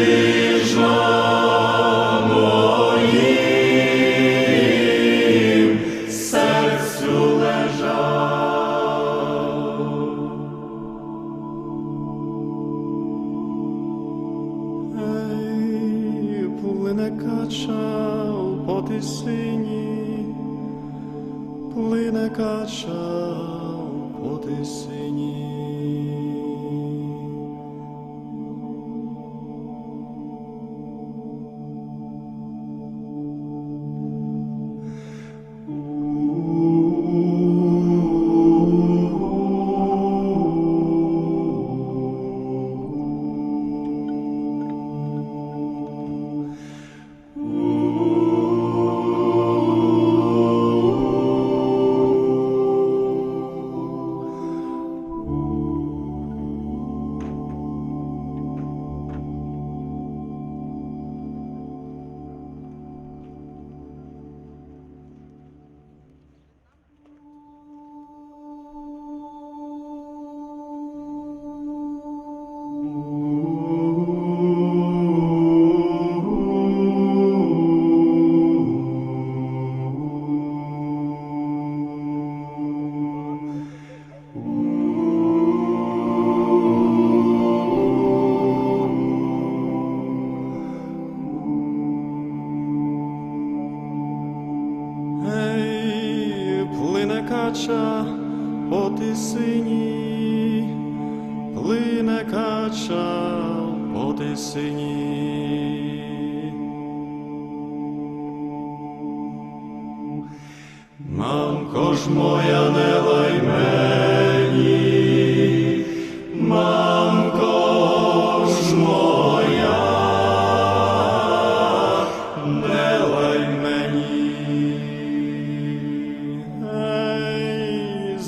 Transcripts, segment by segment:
Amen.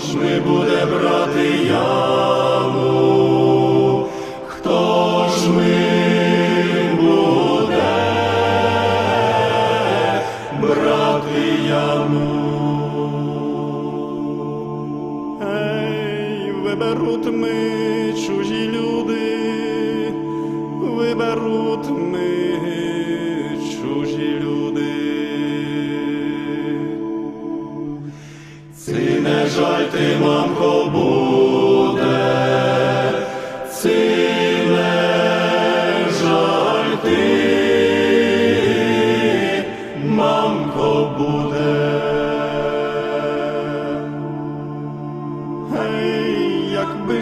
ж ми буде брати я.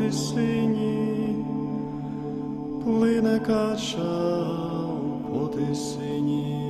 Ти сині, плине кача у води сині.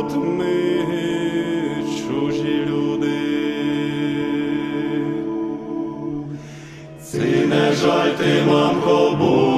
тут ми чужі люди, Ці не жаль ти, мамко, будь.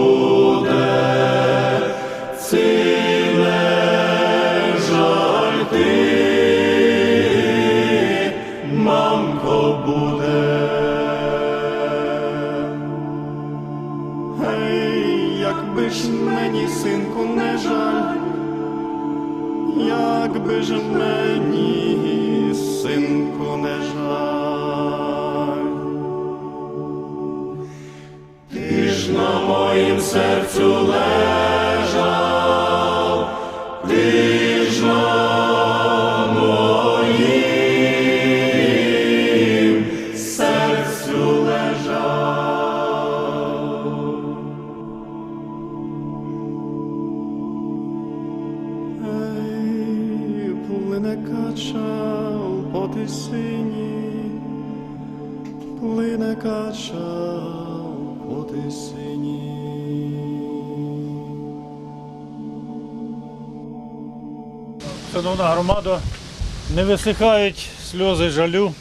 Моїм серцю Шановна не висихають сльози жалю,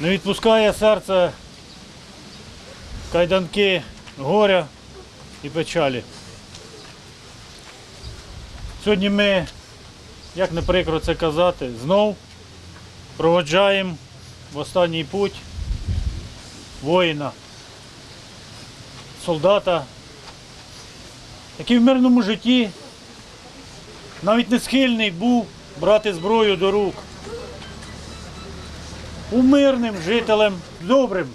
не відпускає серце кайданки горя і печалі. Сьогодні ми, як не прикро це казати, знов проводжаємо в останній путь воїна, солдата, який в мирному житті навіть не схильний був брати зброю до рук. Був мирним жителем, добрим.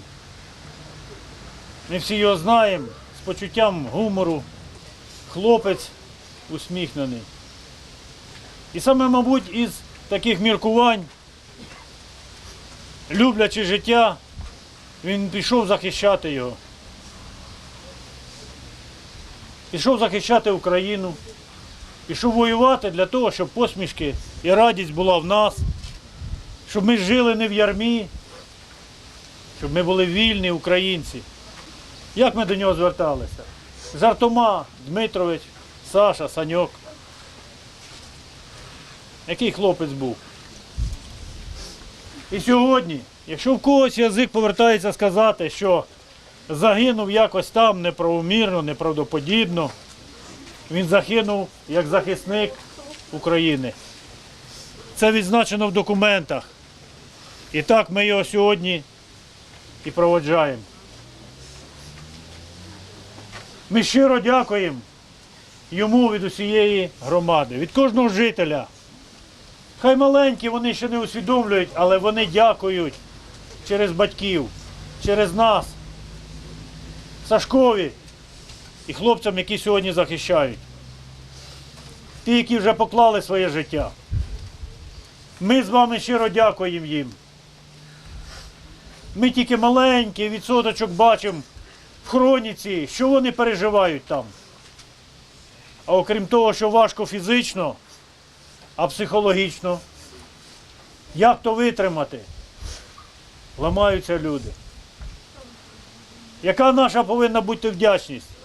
Ми всі його знаємо, з почуттям гумору, хлопець усміхнений. І саме, мабуть, із таких міркувань, люблячи життя, він пішов захищати його. Пішов захищати Україну пішов воювати для того, щоб посмішки і радість була в нас, щоб ми жили не в ярмі, щоб ми були вільні українці. Як ми до нього зверталися? Жартома, Дмитрович, Саша, Саньок. Який хлопець був? І сьогодні, якщо в когось язик повертається сказати, що загинув якось там неправомірно, неправдоподібно, він загинув як захисник України. Це відзначено в документах. І так ми його сьогодні і проводжаємо. Ми щиро дякуємо йому від усієї громади, від кожного жителя. Хай маленькі вони ще не усвідомлюють, але вони дякують через батьків, через нас, Сашкові, і хлопцям, які сьогодні захищають. Ті, які вже поклали своє життя. Ми з вами щиро дякуємо їм. Ми тільки маленький відсоточок бачимо в хроніці, що вони переживають там. А окрім того, що важко фізично, а психологічно, як то витримати? Ламаються люди. Яка наша повинна бути вдячність?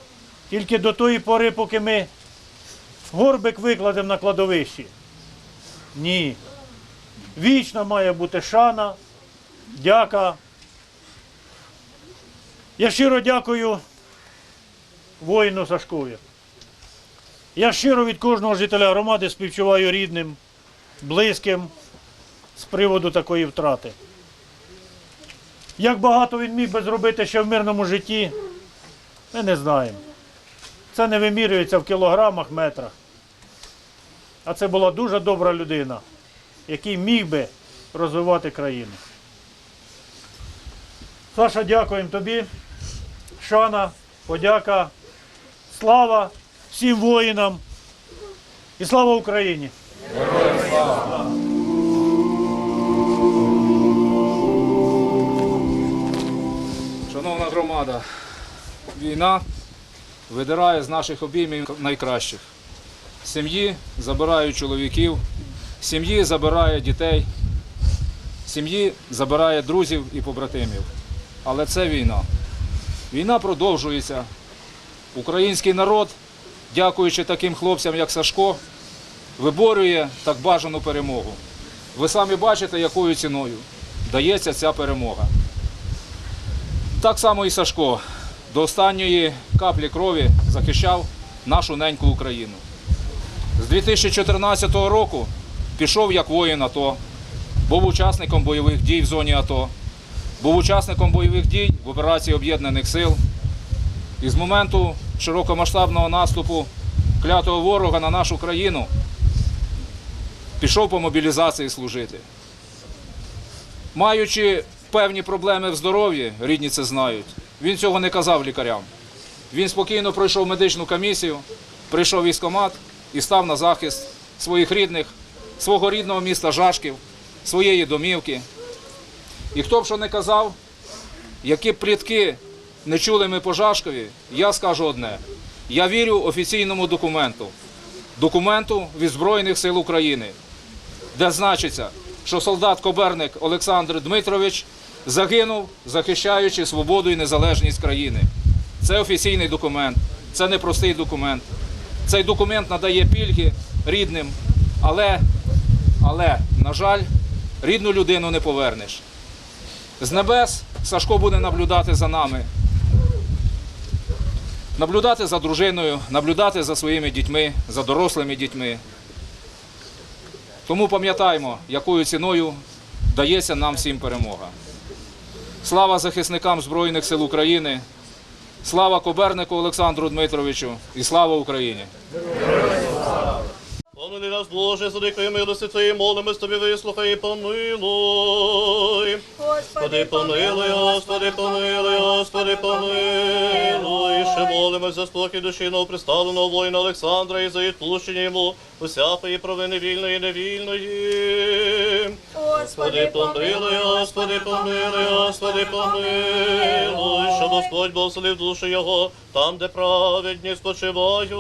Тільки до тої пори, поки ми горбик викладемо на кладовищі. Ні. Вічно має бути шана, дяка. Я щиро дякую воїну Сашкові. Я щиро від кожного жителя громади співчуваю рідним, близьким з приводу такої втрати. Як багато він міг би зробити ще в мирному житті, ми не знаємо. Це не вимірюється в кілограмах, метрах. А це була дуже добра людина, який міг би розвивати країну. Саша, дякуємо тобі. Шана, подяка, слава всім воїнам і слава Україні! Шановна громада, війна видирає з наших обіймів найкращих. Сім'ї забирає чоловіків, сім'ї забирає дітей, сім'ї забирає друзів і побратимів. Але це війна. Війна продовжується. Український народ, дякуючи таким хлопцям, як Сашко, виборює так бажану перемогу. Ви самі бачите, якою ціною дається ця перемога. Так само і Сашко до останньої каплі крові захищав нашу неньку Україну. З 2014 року пішов як воїн АТО, був учасником бойових дій в зоні АТО, був учасником бойових дій в операції Об'єднаних сил. І з моменту широкомасштабного наступу клятого ворога на нашу країну пішов по мобілізації служити. Маючи певні проблеми в здоров'ї, рідні це знають, він цього не казав лікарям. Він спокійно пройшов медичну комісію, прийшов в військкомат і став на захист своїх рідних, свого рідного міста Жашків, своєї домівки. І хто б що не казав, які плітки не чули ми по Жашкові, я скажу одне: я вірю офіційному документу, документу від Збройних сил України, де значиться, що солдат Коберник Олександр Дмитрович загинув, захищаючи свободу і незалежність країни. Це офіційний документ, це не простий документ. Цей документ надає пільги рідним, але, але, на жаль, рідну людину не повернеш. З небес Сашко буде наблюдати за нами, наблюдати за дружиною, наблюдати за своїми дітьми, за дорослими дітьми. Тому пам'ятаємо, якою ціною дається нам всім перемога. Слава захисникам Збройних сил України, слава Кобернику Олександру Дмитровичу і слава Україні! Помили нас, Боже, за дикої милості Твоєї, молимось Тобі, вислухай і помилуй. Господи, помилуй, Господи, помилуй, Господи, помилуй. Ще молимось за спокій душі новоприставленого воїна Олександра і за відпущення йому усякої провини вільної і невільної. Господи, помилуй, Господи, помилуй, Господи, помилуй, щоб Господь благословив душу його там, де праведні спочивають.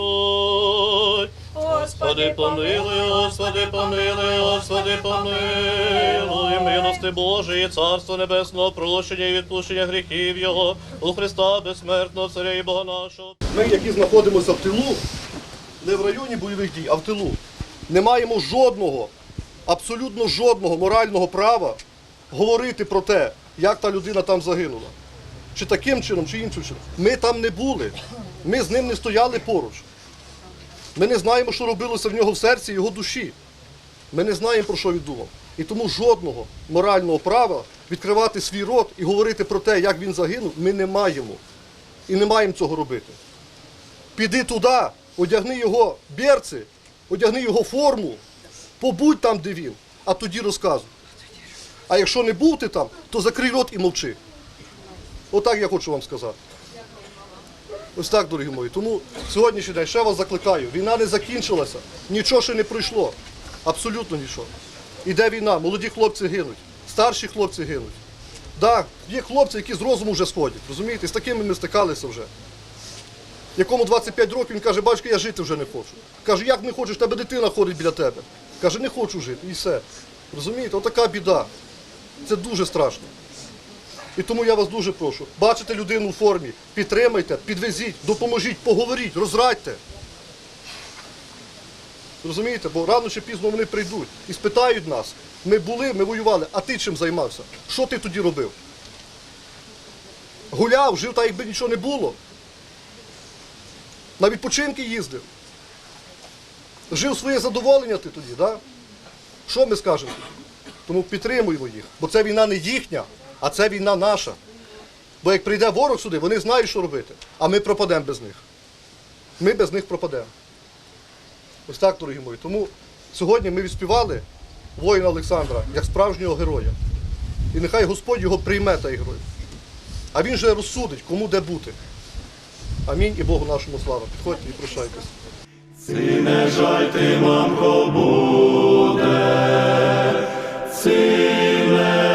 Господи, помилуй, Господи, помилуй, Господи, помилуй, милости Божої, Царство Небесного, прощення і відпущення гріхів Його, у Христа безсмертного Царя і Бога нашого. Ми, які знаходимося в тилу, не в районі бойових дій, а в тилу, не маємо жодного, абсолютно жодного морального права говорити про те, як та людина там загинула. Чи таким чином, чи іншим чином. Ми там не були. Ми з ним не стояли поруч. Ми не знаємо, що робилося в нього в серці його душі. Ми не знаємо, про що він думав. І тому жодного морального права відкривати свій рот і говорити про те, як він загинув, ми не маємо. І не маємо цього робити. Піди туди, одягни його берці, одягни його форму, побудь там, де він, а тоді розказуй. А якщо не був ти там, то закрий рот і мовчи. Отак я хочу вам сказати. Ось так, дорогі мої. Тому сьогоднішній день ще вас закликаю. Війна не закінчилася, нічого ще не пройшло. Абсолютно нічого. Іде війна, молоді хлопці гинуть, старші хлопці гинуть. Так, є хлопці, які з розуму вже сходять. Розумієте, з такими ми стикалися вже. Якому 25 років він каже, батько, я жити вже не хочу. Каже, як не хочеш, тебе дитина ходить біля тебе. Каже, не хочу жити. І все. Розумієте, отака біда. Це дуже страшно. І тому я вас дуже прошу, бачите людину у формі, підтримайте, підвезіть, допоможіть, поговоріть, розрадьте. Розумієте, бо рано чи пізно вони прийдуть і спитають нас. Ми були, ми воювали, а ти чим займався? Що ти тоді робив? Гуляв, жив так, якби нічого не було. На відпочинки їздив. Жив своє задоволення ти тоді, да? Що ми скажемо? Тому підтримуємо їх. Бо це війна не їхня, а це війна наша. Бо як прийде ворог сюди, вони знають, що робити. А ми пропадемо без них. Ми без них пропадемо. Ось так, дорогі мої. Тому сьогодні ми відспівали воїна Олександра як справжнього героя. І нехай Господь його прийме та герой. А він же розсудить, кому де бути. Амінь і Богу нашому слава. Підходьте і прощайтесь. Не жаль ти, мамко, буде, ці не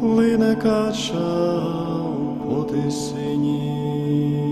плине кача у потисині.